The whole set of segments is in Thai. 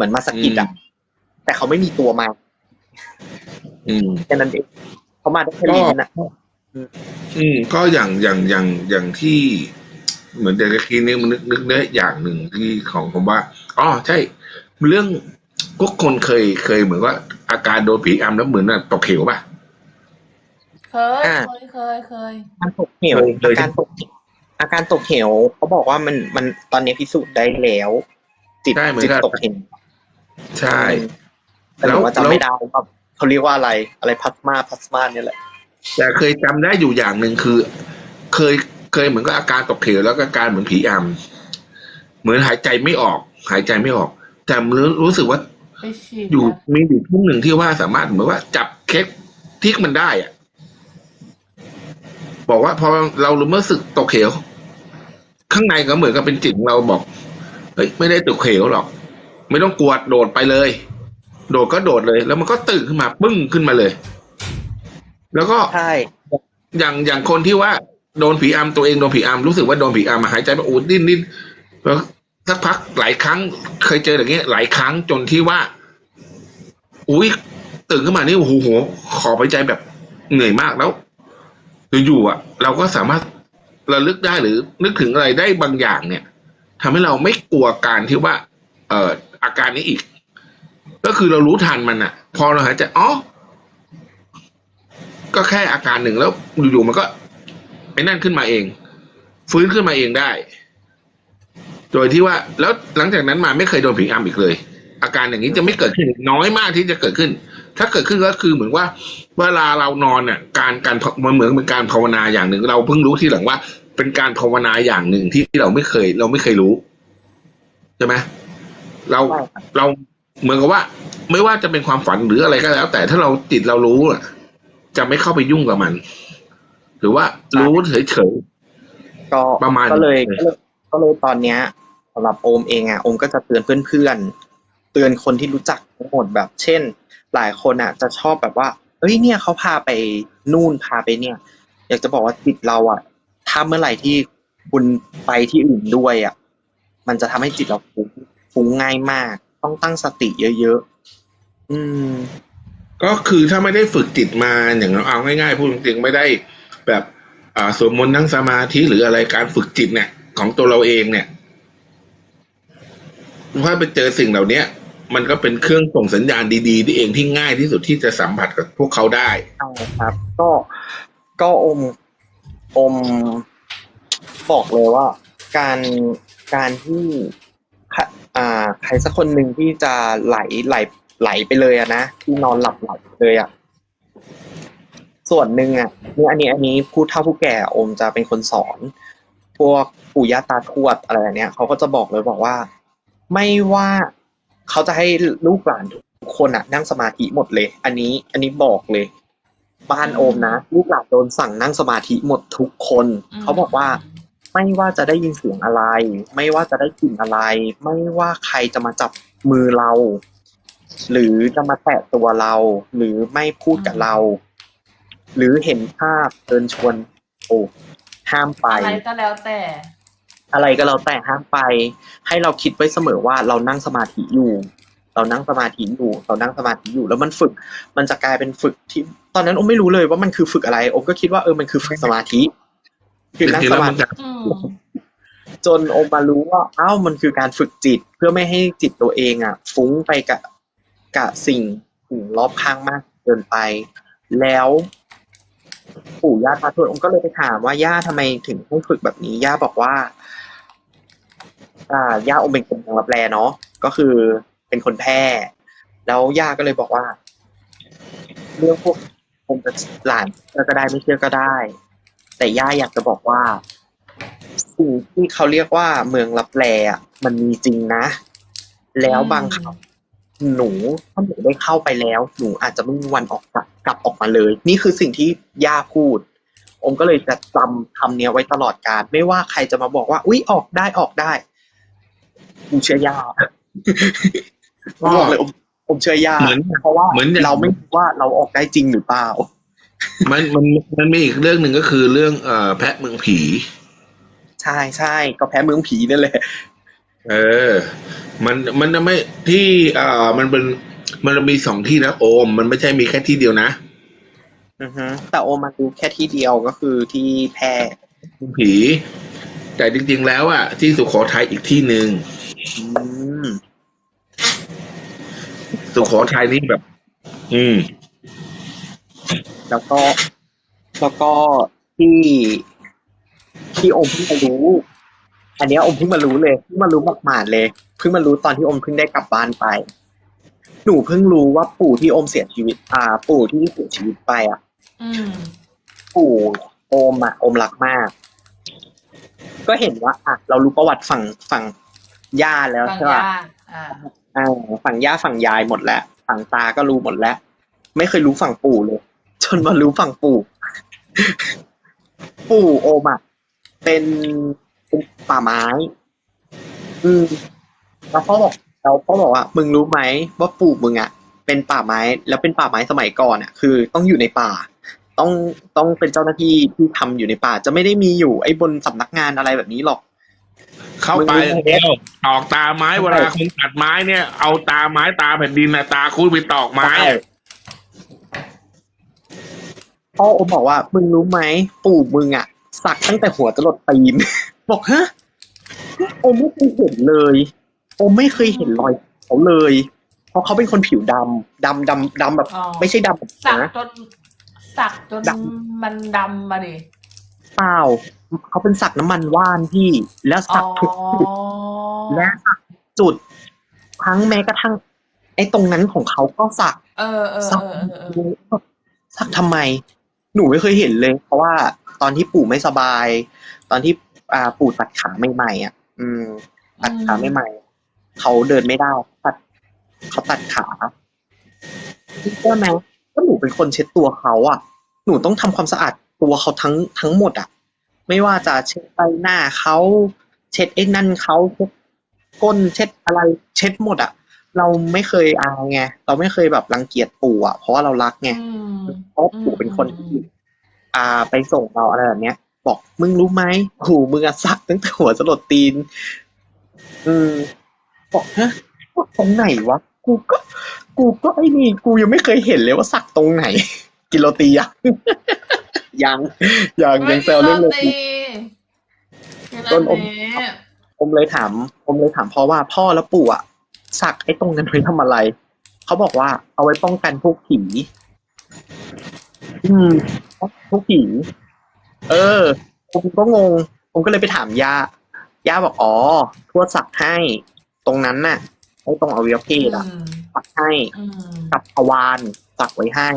เหมือนมาสะกิดอะแต่เขาไม่มีตัวมาอืมแค่นั้นเองเขามาได้แค่ลิ้นนะอืมก็อย่างอย่างอย่างอย่างที่ เหมือนเด็กกี้นี่มันนึกนึกได้อย่างหนึ่งที่ของผมว่าอ๋อใช่ เรื่องพวกคนเคยเคยเหมือนว่า อาการโดนผีอำแล้วเหมือนน่ะตกเขวป่ะเคยอ่าเคยเคยเคยอาการตกเหวเคยเคยอาการตกอาการตกเหวเขาบอกว่ามันมันตอนนี้พิสูจน์ได้แล้ว จิตใช่เหมือนจิตกับตกเหว ใช่แต่หนูว่าจำไม่ได้ว่าเขาเรียกว่าอะไรอะไรพลาสมาพลาสมาเนี่ยแหละ แต่เคยจำได้อยู่อย่างหนึ่งคือ เคยเคยเหมือนกับอาการตกเขวแล้วก็อาการเหมือนผีอำเหมือนหายใจไม่ออก หายใจไม่ออก แต่รู้รู้สึกว่าไปฉีดอยู่นะมีอยู่ช่วงหนึ่งที่ว่าสามารถเหมือนว่า จับเคสทิกมันได้อะบอกว่าพอเรารู้สึกตกเขวข้างในก็เหมือนกับเป็นจิตของเราบอกเฮ้ยไม่ได้ตกเขวหรอก ไม่ต้องกลัวโดดไปเลย โดดก็โดดเลย แล้วมันก็ตื่นขึ้นมาปึ้งขึ้นมาเลย แล้วก็ใช่อย่างอย่างคนที่ว่าโดนผีอำตัวเองโดนผีอำรู้สึกว่าโดนผีอำหายใจไม่อูดดิ้นดิ้นแล้วสักพักหลายครั้ง เคยเจออย่างเงี้ยหลายครั้งจนที่ว่า อุ้ยตื่นขึ้นมานี่โอ้โหโหขอหายใจแบบเหนื่อยมากแล้วอยู่ๆอะ เราก็สามารถระลึกได้หรือนึกถึงอะไรได้บางอย่างเนี่ยทำให้เราไม่กลัวการที่ว่า เอ่อ อาการนี้อีก ก็คือเรารู้ทันมันอะพอเราหายใจอ๋อก็แค่อาการหนึ่งแล้วอยู่ๆมันก็ไอ้นั่นขึ้นมาเอง ฟื้นขึ้นมาเองได้ โดยที่ว่าแล้วหลังจากนั้นมาไม่เคยโดนผีอำอีกเลย อาการอย่างนี้จะไม่เกิดขึ้นน้อยมากที่จะเกิดขึ้น ถ้าเกิดขึ้นก็คือเหมือนว่า เวลาเรานอนน่ะ การการมันเหมือนเป็นการภาวนาอย่างหนึ่ง เราเพิ่งรู้ทีหลังว่า เป็นการภาวนาอย่างหนึ่งที่เราไม่เคย เราไม่เคยรู้ใช่ไหม เราใช่ครับเราเหมือนกับว่า ไม่ว่าจะเป็นความฝันหรืออะไรก็แล้ว แต่ถ้าเราจิตเรารู้อะจะไม่เข้าไปยุ่งกับมัน หรือว่ารู้เฉยก็ประมาณก็เลยนี้ก็เลยก็เลยตอนเนี้ยสำหรับโอมเองอะโอมก็จะเตือนเพื่อนๆเตือนคนที่รู้จักทั้งหมดแบบ เช่น หลายคนอะ จะชอบแบบว่าเอ้ยเนี่ยเขาพาไปนู่นพาไปเนี่ย อยากจะบอกว่าจิตเราอะถ้าเมื่อไหร่ที่คุณไปที่อื่นด้วยอะ มันจะทำให้จิตเราฟุ้ง ฟุ้งง่ายมาก ต้องตั้งสติเยอะๆ อืมๆก็คือถ้าไม่ได้ฝึกจิตมาอย่างเราเอาง่ายๆพูดจริงๆไม่ได้แบบอ่าสวดมนต์นั่งสมาธิหรืออะไรการฝึกจิตเนี่ย ของตัวเราเองเนี่ยถ้าไปเจอสิ่งเหล่าเนี้ยมันก็เป็นเครื่องส่งสัญญาณดีๆที่เองที่ง่ายที่สุดที่จะสัมผัสกับพวกเขาได้ใช่ครับ ก็ก็อมอมบอกเลยว่า การการที่ใคร อ่า ใครสักคนหนึ่งที่จะไหลไหลไหลไปเลยอะนะที่นอนหลับไหลเลยอะส่วนหนึ่งอะนี่อันนี้อันนี้ผู้เฒ่าผู้แก่อมจะเป็นคนสอน พวกปู่ย่าตาทวดอะไรอย่างเนี้ยเขาก็จะบอกเลยบอกว่า ไม่ว่าเขาจะให้ลูกหลานทุกคนอะนั่งสมาธิหมดเลย อันนี้ อันนี้บอกเลย บ้านโอมนะลูกหลานโดนสั่งนั่งสมาธิหมดทุกคนอืมเขาบอกว่า ไม่ว่าจะได้ยินเสียงอะไร ไม่ว่าจะได้กลิ่นอะไร ไม่ว่าใครจะมาจับมือเรา หรือจะมาแตะตัวเรา หรือไม่พูดกับเรา หรือเห็นภาพเดินชวน โอ้ห้ามไป อะไรก็แล้วแต่ อะไรก็แล้วแต่ห้ามไป ให้เราคิดไว้เสมอว่าเรานั่งสมาธิอยู่ เรานั่งสมาธิอยู่เรานั่งสมาธิอยู่ แล้วมันฝึก มันจะกลายเป็นฝึกที่ ตอนนั้นโอมไม่รู้เลยว่ามันคือฝึกอะไรโอมก็คิดว่าเออมันคือฝึกสมาธิ คือนั่งจริงๆสแล้วมามันธิจะอืมจนโอมมารู้ว่าอ้าวมันคือการฝึกจิตเพื่อไม่ให้จิตตัวเองอะ ฟุ้งไปกับกับสิ่งสิ่งรอบข้างมากเกินไป แล้วปู่ย่าตาทวดอมก็เลยไปถามว่าย่าทำไมถึงให้ฝึกแบบนี้ ย่าบอกว่า อ่า ย่าอมเป็นคนทางรับแลเนาะก็คือเป็นคนแพร่แล้วย่าก็เลยบอกว่า เรื่องพวกอมจะหลานเชื่อก็ได้ไม่เชื่อก็ได้ แต่ย่าอยากจะบอกว่าสิ่งที่เขาเรียกว่าเมืองลับแลอะมันมีจริงนะ แล้วบางครั้งหนูถ้าหนูได้เข้าไปแล้ว หนูอาจจะไม่มีวันออกกลับกลับออกมาเลย นี่คือสิ่งที่ย่าพูดอมก็เลยจะจำคำเนี้ยไว้ตลอดการไม่ว่าใครจะมาบอกว่า อุ๊ยออกได้ออกได้กูเชื่อย่าบอกเลยอมอมเชื่อย่าเหมือนเพราะว่าเหมือนอย่างเราไม่รู้ว่าเราออกได้จริงหรือเปล่า มันมันมันมีอีกเรื่องหนึ่งก็คือเรื่องเอ่อแพะเมืองผี ใช่ใช่ก็แพ้เมืองผีนั่นแหละ เออ มันมันไม่ที่เอ่อมันเป็นมันมีสองที่นะโอม มันไม่ใช่มีแค่ที่เดียวนะอือฮึแต่โอมาดูแค่ที่เดียวก็คือที่แพร่ผี แต่จริง ๆ แล้วอะที่สุโขทัยอีกที่หนึ่งอืม สุโขทัยนี่แบบ อืม แล้วก็แล้วก็ที่ที่อมเพิ่งมารู้ อันเนี้ยอมเพิ่งมารู้เลยเพิ่งมารู้หมาดๆเลยเพิ่งมารู้ตอนที่อมเพิ่งได้กลับบ้านไป หนูเพิ่งรู้ว่าปู่ที่อมเสียชีวิต อ่า ปู่ที่เสียชีวิตไปอะอืมปู่โอมอะโอมรักมาก ก็เห็นว่าอะเรารู้ประวัติฝั่งฝั่งย่าแล้วบางใช่ย่าป่ะอ่าอ่าฝั่งย่าฝั่งยายหมดแล้ว ฝั่งตาก็รู้หมดแล้ว ไม่เคยรู้ฝั่งปู่เลย จนมารู้ฝั่งปู่ ปู่โอมอะเป็นเป็นป่าไม้ อืมแล้วพ่อบอกเราพ่อบอกว่า มึงรู้ไหมว่าปู่มึงอะเป็นป่าไม้ แล้วเป็นป่าไม้สมัยก่อนอะคือต้องอยู่ในป่า ต้องต้องเป็นเจ้าหน้าที่ที่ทำอยู่ในป่า จะไม่ได้มีอยู่ไอ้บนสำนักงานอะไรแบบนี้หรอกเข้าไปมึงรู้ไหมแล้วตอกตาไม้เวลาคุณตัดไม้เนี่ย เอาตาไม้ตาแผ่นดินนะตาคุณไปตอกไม้อะ พ่อโอมบอกว่า มึงรู้ไหมปู่มึงอะ สักตั้งแต่หัวจรดตีน บอกฮะโอมไม่เคยเห็นเลย โอมไม่เคยเห็นรอยเขาเลย เพราะเขาเป็นคนผิวดำดำดำดำแบบ อ๋อ ไม่ใช่ดำแบบสักนะ จนสักจนด มันดำมาดิเปล่าเขาเป็นสักน้ำมันว่านพี่ แล้วอ๋สัอกทุกจุด และสักจุด ทั้งแม้กระทั่ง ไอ้ตรงนั้นของเขาก็สัก เออเออสักเออเออเออสักทำไม หนูไม่เคยเห็นเลย เพราะว่าตอนที่ปู่ไม่สบาย ตอนที่อ่าปู่ตัดขาใหม่ๆอะ อืม ตัดขาใหม่ๆเขาเดินไม่ได้ตัดเขาตัดขาพี่เชื่อไหมก็หนูเป็นคนเช็ดตัวเขาอะ หนูต้องทำความสะอาดตัวเขาทั้งทั้งหมดอะ ไม่ว่าจะเช็ดใบหน้าเขาเช็ดไอ้นั่นเขาเช็ดก้นเช็ดอะไร เช็ดหมดอะ เราไม่เคยอายไงเราไม่เคยแบบรังเกียจปู่อะเพราะว่าเรารักไงอืมเพราะปู่เป็นคนที่อ่าไปส่งเราอะไรแบบเนี้ย บอกมึงรู้ไหมปู่มึงอะสักตั้งแต่หัวจรดตีน อืมบอกฮะสักตรงไหนวะกูก็ กูก็ไอ้นี่กูยังไม่เคยเห็นเลยว่าสักตรงไหน กินโรตียังยังยังยังแซวเรื่องโรตีกินต้นออัมนนี้ผมเลยถามผมเลยถามพ่อว่าพ่อแล้วปู่อะ สักไอ้ตรงนั้นไว้ทำอะไร เขาบอกว่าเอาไว้ป้องกันพวกผี อืมพวกผี เออ ผมก็งง ผมก็เลยไปถามย่า ย่าบอกอ๋อ ทวดสักให้ ตรงนั้นน่ะ ไอ้ตรงอวัยวะเพศอะอืมสักให้อืมกับทวารสักไว้ให้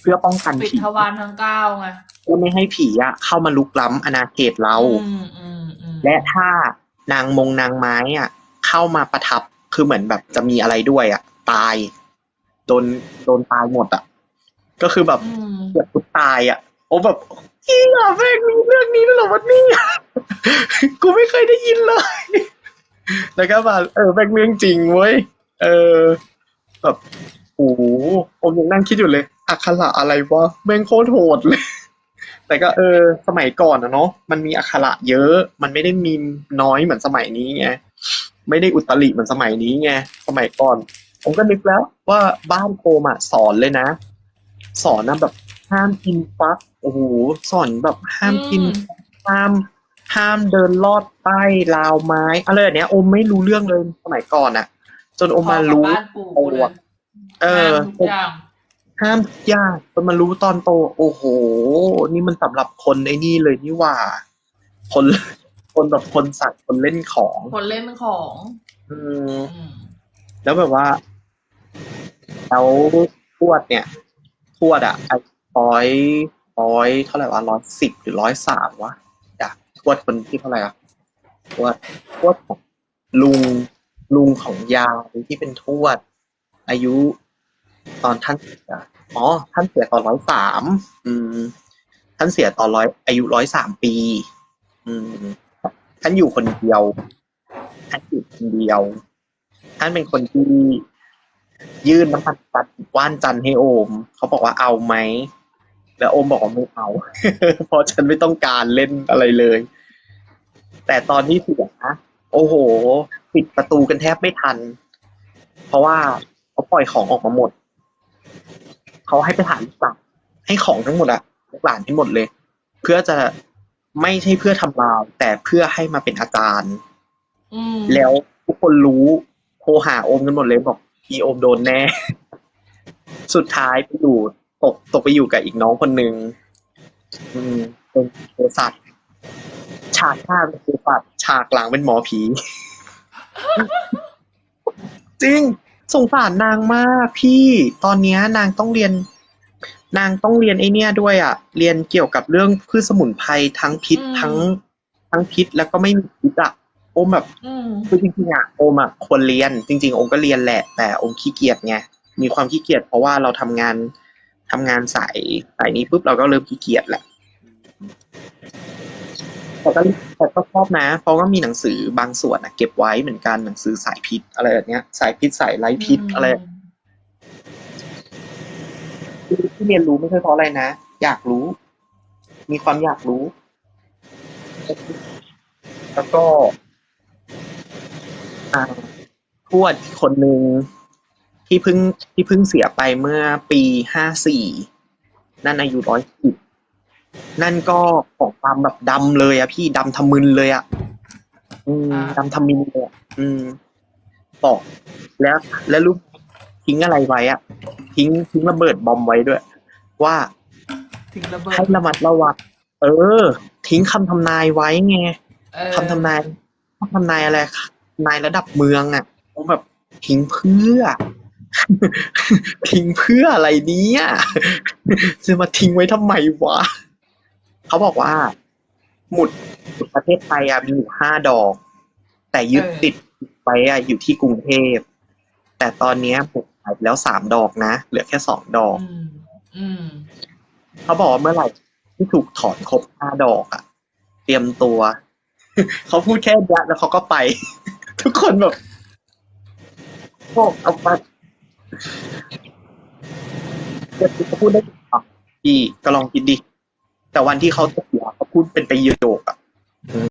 เพื่อป้องกันปิดผีทวารทั้งเก้าไงเพื่อไม่ให้ผีอะเข้ามาลุกล้ำอาณาเขตเราอืมอืมอืมและถ้านางมงนางไม้อะเข้ามาประทับ คือเหมือนแบบจะมีอะไรด้วยอะตาย โดนโดนตายหมดอะก็คือแบบอืมเกือบทุกตายอะโอ้แบบจริงเหรอแม่งมีเรื่องนี้ด้วยเหรอวันนี้กูไม่เคยได้ยินเลย แล้วก็มาเออแม่งเรื่องจริงเว้ยเออ แบบโอ้โหผมยังนั่งคิดอยู่เลยอักขระอะไรวะแม่งโคตรโหดเลยแต่ก็เออ สมัยก่อนนะเนาะมันมีอักขระเยอะ มันไม่ได้มีน้อยเหมือนสมัยนี้ไง ไม่ได้อุตริเหมือนสมัยนี้ไงสมัยก่อน ผมก็นึกแล้วว่าบ้านโคมอะสอนเลยนะ สอนนะแบบห้ามกินฟักโอ้โหสอนแบบห้ามกินห้ามห้ามเดินลอดใต้ราวไม้อะไรแบบเนี้ยโอมไม่รู้เรื่องเลยสมัยก่อนอะ จนโอมมารู้พอกับบ้านปู่กูเลยเออห้ามทุกอย่างห้ามทุกอย่างจนมารู้ตอนโต โอ้โห นี่มันสำหรับคนไอ้นี่เลยนี่หว่า คน คนแบบคนสัตว์คนเล่นของ คนเล่นของอืมอืมแล้วแบบว่า แล้วทวดเนี่ยทวดอะอายุร้อยร้อยเท่าไหร่วะร้อยสิบหรือร้อยสามวะจากทวดคนที่เท่าไหร่อะทวดทวดของลุงลุงของยายที่เป็นทวด อายุตอนท่านเสียอ๋อ ท่านเสียตอนร้อยสามอืม ท่านเสียตอนร้อยอายุร้อยสามปี อืม ท่านอยู่คนเดียว ท่านอยู่คนเดียว ท่านเป็นคนที่ยื่นน้ำมันตัดว่านจันให้โอม เขาบอกว่าเอาไหม แล้วโอมบอกว่าไม่เอา เพราะฉันไม่ต้องการเล่นอะไรเลย แต่ตอนที่เสียนะโอ้โห ปิดประตูกันแทบไม่ทัน เพราะว่าเขาปล่อยของออกมาหมด เขาให้ไปถาลูกหลานให้ของทั้งหมดอะลูกหลานให้หมดเลย เพื่อจะ ไม่ใช่เพื่อทำลายแต่เพื่อให้มาเป็นอาจารย์อืมแล้วทุกคนรู้โทรหาโอมกันหมดเลยบอกอีโอมโดนแน่ สุดท้ายไปอยู่ตกตกไปอยู่กับอีกน้องคนหนึ่งอืมเป็นเภสัชฉากหน้าเป็นเภสัชฉากหลังเป็นหมอผี จริงสงสารนางมากพี่ตอนเนี้ยนางต้องเรียน นางต้องเรียนไอเนี้ยด้วยอะเรียนเกี่ยวกับเรื่องพืชสมุนไพรทั้งพิษทั้งทั้งพิษแล้วก็ไม่มีพิษอะโอมแบบอืม คือจริงๆอะโอมอะควรเรียน จริง ๆ โอมก็เรียนแหละ แต่โอมขี้เกียจไงมีความขี้เกียจเพราะว่าเราทำงานทำงานสายสายนี้ปุ๊บเราก็เริ่มขี้เกียจแหละ แต่ก็แต่ก็ชอบนะ เพราะว่ามีหนังสือบางส่วนอะเก็บไว้เหมือนกันหนังสือสายพิษอะไรแบบเนี้ย สายพิษสายไร้พิษอะไรที่ ที่เรียนรู้ไม่ใช่เพราะอะไรนะ อยากรู้ มีความอยากรู้ แล้วก็อ่าทวดคนหนึ่งที่เพิ่งที่เพิ่งเสียไปเมื่อปีห้าสี่นั่นอายุร้อยสิบนั่นก็ของตามแบบดำเลยอะพี่ดำทำมึนเลยอะอืมอ่าดำทำมินเลยอะอืมบอกแล้ว แล้วลูก ทิ้งอะไรไว้อะทิ้งทิ้งระเบิดบอมไว้ด้วย ว่าถึงระเบิดให้ระมัดระวังเออ ทิ้งคำทำนายไว้ไงเออคำทำนายคำทำนายอะไรนายระดับเมืองอะผมแบบทิ้งเพื่อ ทิ้งเพื่ออะไรเนี้ยจะมาทิ้งไว้ทำไมวะเขาบอกว่าหมุดหมุดประเทศไทยอะมีอยู่ห้าดอก แต่ยึดติดไว้อะอยู่ที่กรุงเทพแต่ตอนเนี้ยหมุ ดหายไปแล้วสามดอกนะ เหลือแค่สองดอกอืมอืมเขาบอกว่าเมื่อไหร่ที่ถูกถอนครบห้าดอกอะเตรียมตัว เขาพูดแค่เนี้ยแล้วเขาก็ไป ทุกคนแบบโอ้เอาไปเดี๋ยวเขาพูดได้กี่คำพี่ก็ลองคิดดิแต่วันที่เขาจะเสียเขาพูดเป็นประโยคอะ